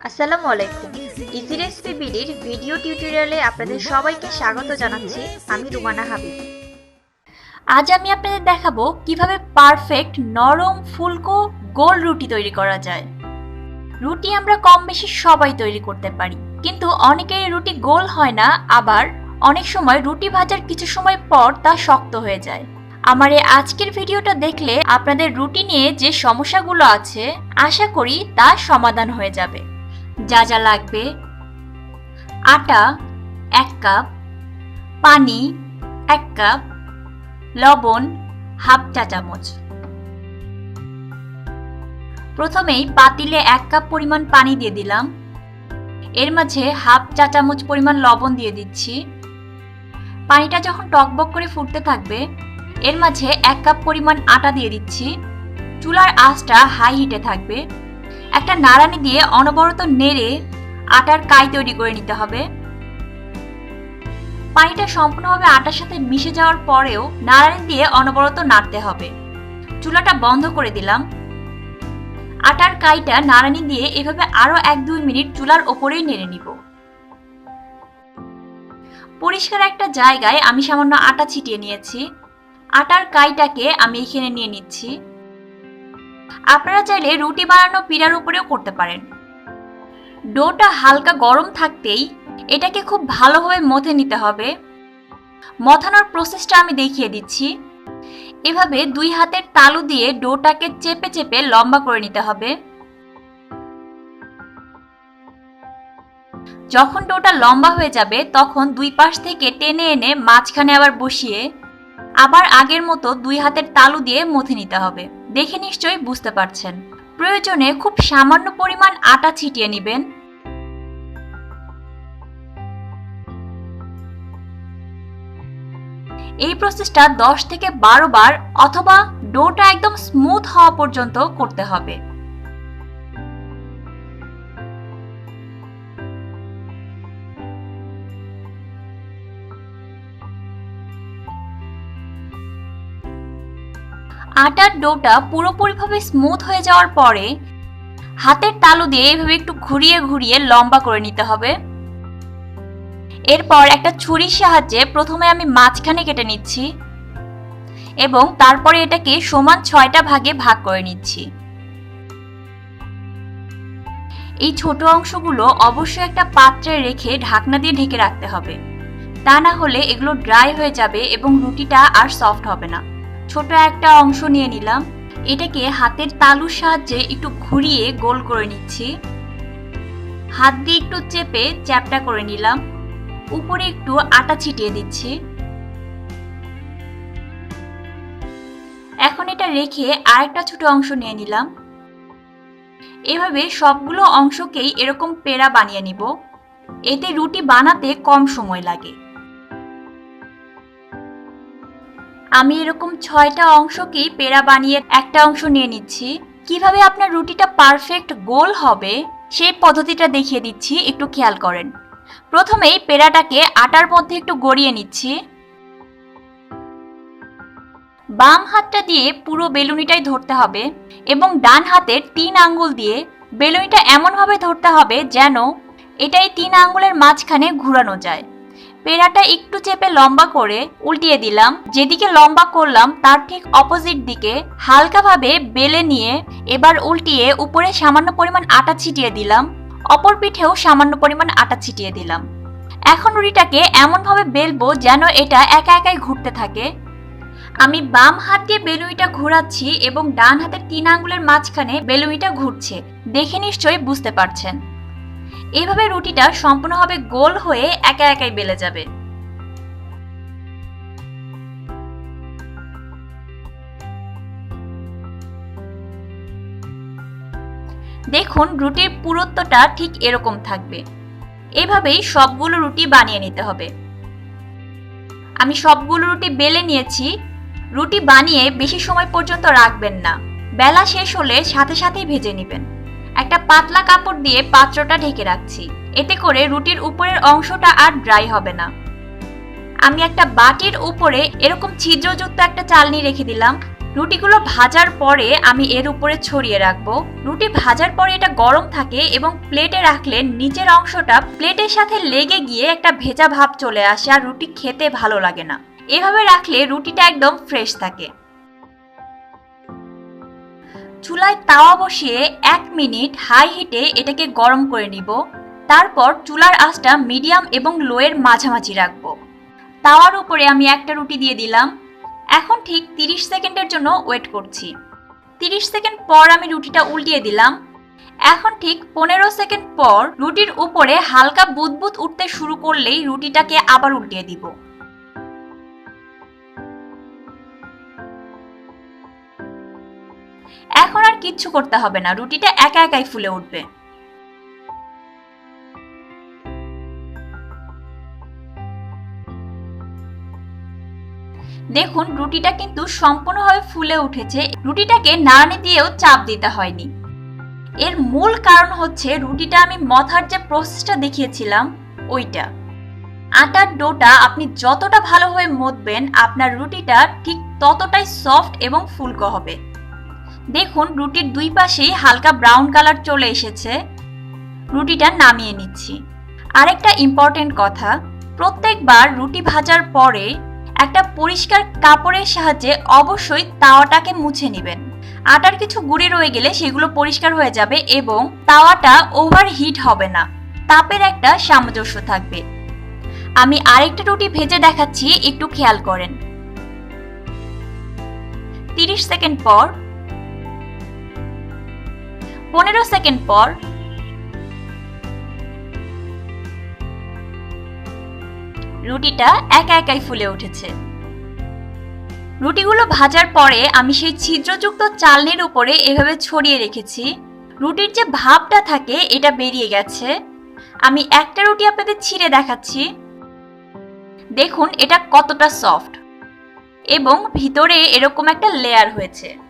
আসসালামু আলাইকুম। Easy recipe বিডির video টিউটোরিয়ালে আপনাদের সবাইকে স্বাগত জানাচ্ছি, আমি রুমানা হাবিব। আজ আমি আপনাদের দেখাবো কীভাবে পারফেক্ট নরম ফুলকো গোল রুটি তৈরি করা যায়। রুটি আমরা কম বেশি সবাই তৈরি করতে পারি, কিন্তু অনেকের রুটি গোল হয় না, আবার অনেক সময় রুটি ভাজার কিছু সময় পর তা শক্ত হয়ে যায়। আমার এই আজকের ভিডিওটা দেখলে আপনাদের রুটি নিয়ে যে সমস্যাগুলো আছে, আশা করি তা সমাধান হয়ে যাবে। যা যা লাগবে। আটা, এক কাপ। পানি, এক কাপ। লবণ, হাফ চা চামচ। প্রথমেই পাতিলে এক কাপ পরিমাণ পানি দিয়ে দিলাম। এর মাঝে হাফ চা চামচ পরিমাণ লবণ দিয়ে দিচ্ছি। পানিটা যখন টকবক করে ফুটতে থাকবে, এর মাঝে এক কাপ পরিমাণ আটা দিয়ে দিচ্ছি। চুলার আঁচটা হাই হিটে থাকবে। একটা নাড়ানি দিয়ে অনবরত নেড়ে আটার কাই তৈরি করে নিতে হবে। পানিটা সম্পূর্ণভাবে আটার সাথে মিশে যাওয়ার পরেও নাড়ানি দিয়ে অনবরত নাড়তে হবে। চুলাটা বন্ধ করে দিলাম। আটার কাইটা নাড়ানি দিয়ে এভাবে আরও এক দুই মিনিট চুলার ওপরেই নেড়ে নিব। পরিষ্কার একটা জায়গায় আমি সামান্য আটা ছিটিয়ে নিয়েছি। আটার কাইটাকে আমি এখানে নিয়ে নিচ্ছি। আপনারা চাইলে রুটি বানানো পিড়ার উপরেও করতে পারেন। ডোটা হালকা গরম থাকতেই এটাকে খুব ভালোভাবে মথে নিতে হবে। মথানোর প্রসেসটা আমি দেখিয়ে দিচ্ছি। এভাবে দুই হাতের তালু দিয়ে ডোটাকে চেপে চেপে লম্বা করে নিতে হবে। যখন ডোটা লম্বা হয়ে যাবে, তখন দুই পাশ থেকে টেনে এনে মাঝখানে আবার বসিয়ে আবার আগের মতো দুই হাতের তালু দিয়ে মথে নিতে হবে। দেখে নিশ্চয়ই বুঝতে পারছেন। প্রয়োজনে খুব সামান্য পরিমাণ আটা ছিটিয়ে নেবেন। এই প্রসেসটা দশ থেকে বারো বার অথবা ডোটা একদম স্মুথ হওয়া পর্যন্ত করতে হবে। আটার ডোটা পুরোপুরিভাবে স্মুথ হয়ে যাওয়ার পরে হাতের তালু দিয়ে এভাবে একটু ঘুরিয়ে ঘুরিয়ে লম্বা করে নিতে হবে। এরপর একটা ছুরির সাহায্যে প্রথমে আমি মাঝখানে কেটে নিচ্ছি এবং তারপরে এটাকে সমান ছয়টা ভাগে ভাগ করে নিচ্ছি। এই ছোট অংশগুলো অবশ্যই একটা পাত্রে রেখে ঢাকনা দিয়ে ঢেকে রাখতে হবে। তা না হলে এগুলো ড্রাই হয়ে যাবে এবং রুটিটা আর সফট হবে না। ছোট একটা অংশ নিয়ে নিলাম। এটাকে হাতের তালুর সাহায্যে একটু ঘুরিয়ে গোল করে নিচ্ছি। হাত দিয়ে একটু চেপে চ্যাপটা করে নিলাম। উপরে একটু আটা ছিটিয়ে দিচ্ছি। এখন এটা রেখে আরেকটা ছোট অংশ নিয়ে নিলাম। এভাবে সবগুলো অংশকেই এরকম পেড়া বানিয়ে নিব। এতে রুটি বানাতে কম সময় লাগে। আমি এরকম ছয়টা অংশকেই পেড়া বানিয়ে একটা অংশ নিয়ে নিচ্ছি। কীভাবে আপনার রুটিটা পারফেক্ট গোল হবে সেই পদ্ধতিটা দেখিয়ে দিচ্ছি, একটু খেয়াল করেন। প্রথমেই পেড়াটাকে আটার মধ্যে একটু গড়িয়ে নিচ্ছি। বাম হাতটা দিয়ে পুরো বেলুনিটাই ধরতে হবে এবং ডান হাতের তিন আঙ্গুল দিয়ে বেলুনিটা এমনভাবে ধরতে হবে যেন এটাই তিন আঙ্গুলের মাঝখানে ঘুরানো যায়। পেড়াটা একটু চেপে লম্বা করে উল্টিয়ে দিলাম। যেদিকে লম্বা করলাম, তার ঠিক অপোজিট দিকে হালকাভাবে বেলে নিয়ে এবার উল্টিয়ে উপরে সামান্য পরিমাণ আটা ছিটিয়ে দিলাম। অপর পিঠেও সামান্য পরিমাণ আটা ছিটিয়ে দিলাম। এখন রুটিটাকে এমনভাবে বেলবো যেন এটা একা একাই ঘুরতে থাকে। আমি বাম হাত দিয়ে বেলুইটা ঘোরাচ্ছি এবং ডান হাতের তিন আঙ্গুলের মাঝখানে বেলুইটা ঘুরছে। দেখে নিশ্চয়ই বুঝতে পারছেন। এইভাবে রুটিটা সম্পূর্ণভাবে গোল হয়ে একা একাই বেলে যাবে। দেখুন, রুটির পুরুত্বটা ঠিক এরকম থাকবে। এভাবেই সবগুলো রুটি বানিয়ে নিতে হবে। আমি সবগুলো রুটি বেলে নিয়েছি। রুটি বানিয়ে বেশি সময় পর্যন্ত রাখবেন না। বেলা শেষ হলে সাথে সাথেই ভেজে নেবেন। একটা পাতলা কাপড় দিয়ে পাত্রটা ঢেকে রাখছি। এতে করে রুটির উপরের অংশটা আর ড্রাই হবে না। আমি একটা বাটির উপরে এরকম ছিদ্রযুক্ত একটা চালনি রেখে দিলাম। রুটিগুলো ভাজার পরে আমি এর উপরে ছড়িয়ে রাখব। রুটি ভাজার পরে এটা গরম থাকে এবং প্লেটে রাখলে নিচের অংশটা প্লেটের সাথে লেগে গিয়ে একটা ভেজা ভাব চলে আসে আর রুটি খেতে ভালো লাগে না। এভাবে রাখলে রুটিটা একদম ফ্রেশ থাকে। চুলায় তাওয়া বসিয়ে এক মিনিট হাই হিটে এটাকে গরম করে নিব। তারপর চুলার আঁচটা মিডিয়াম এবং লোয়ের মাঝামাঝি রাখব। তাওয়ার উপরে আমি একটা রুটি দিয়ে দিলাম। এখন ঠিক 30 সেকেন্ডের জন্য ওয়েট করছি। 30 সেকেন্ড পর আমি রুটিটা উল্টিয়ে দিলাম। এখন ঠিক পনেরো সেকেন্ড পর রুটির উপরে হালকা বুদবুদ উঠতে শুরু করলেই রুটিটাকে আবার উল্টিয়ে দিব। এখন আর কিচ্ছু করতে হবে না, রুটিটা একা একাই ফুলে উঠবে। দেখুন, রুটিটা কিন্তু সম্পূর্ণভাবে ফুলে উঠেছে, রুটিটাকে নাড়ানি দিয়েও চাপ দিতে হয়নি। এর মূল কারণ হচ্ছে, রুটিটা আমি মথার যে প্রসেসটা দেখিয়েছিলাম, ওইটা। আটার ডোটা আপনি যতটা ভালোভাবে মতবেন, আপনার রুটিটা ঠিক ততটাই সফট এবং ফুলকো হবে। দেখুন, রুটির দুই পাশেই হালকা ব্রাউন কালার চলে এসেছে। রুটিটা নামিয়ে নিচ্ছি। আরেকটা ইম্পর্টেন্ট কথা, প্রত্যেকবার রুটি ভাজার পরে একটা পরিষ্কার কাপড়ের সাহায্যে অবশ্যই তাওয়াটাকে মুছে নেবেন। আটার কিছু গুঁড়ি রয়ে গেলে সেগুলো পরিষ্কার হয়ে যাবে এবং তাওয়াটা ওভার হিট হবে না। তাপের একটা সামঞ্জস্য থাকবে। আমি আরেকটা রুটি ভেজে দেখাচ্ছি, একটু খেয়াল করেন। তিরিশ সেকেন্ড পর পনেরো সেকেন্ড পর। রুটিটা একা একাই ফুলে উঠেছে। রুটিগুলো ভাজার পরে আমি সেই ছিদ্রযুক্ত চালনির উপরে এভাবে ছড়িয়ে রেখেছি। রুটির যে ভাবটা থাকে, এটা বেরিয়ে গেছে। আমি একটা রুটি আপনাদের ছিঁড়ে দেখাচ্ছি। দেখুন, এটা কতটা সফট। এবং ভিতরে এরকম একটা লেয়ার হয়েছে।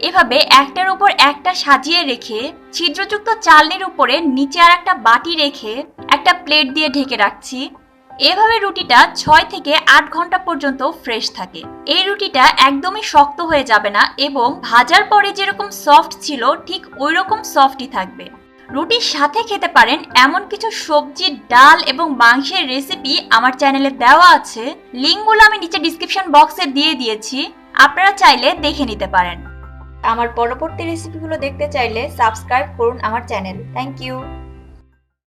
এভাবে একটার উপর একটা সাজিয়ে রেখে ছিদ্রযুক্ত চালনির উপরে নিচে আর একটা বাটি রেখে একটা প্লেট দিয়ে ঢেকে রাখছি। এভাবে রুটিটা ছয় থেকে আট ঘণ্টা পর্যন্ত ফ্রেশ থাকে। এই রুটিটা একদমই শক্ত হয়ে যাবে না এবং ভাজার পরে যেরকম সফট ছিল, ঠিক ওই রকম সফটই থাকবে। রুটির সাথে খেতে পারেন এমন কিছু সবজি, ডাল এবং মাংসের রেসিপি আমার চ্যানেলে দেওয়া আছে। লিঙ্কগুলো আমি নিচে ডিসক্রিপশন বক্সে দিয়ে দিয়েছি। আপনারা চাইলে দেখে নিতে পারেন। আমার পরবর্তী রেসিপিগুলো দেখতে চাইলে সাবস্ক্রাইব করুন আমার চ্যানেল থ্যাংক ইউ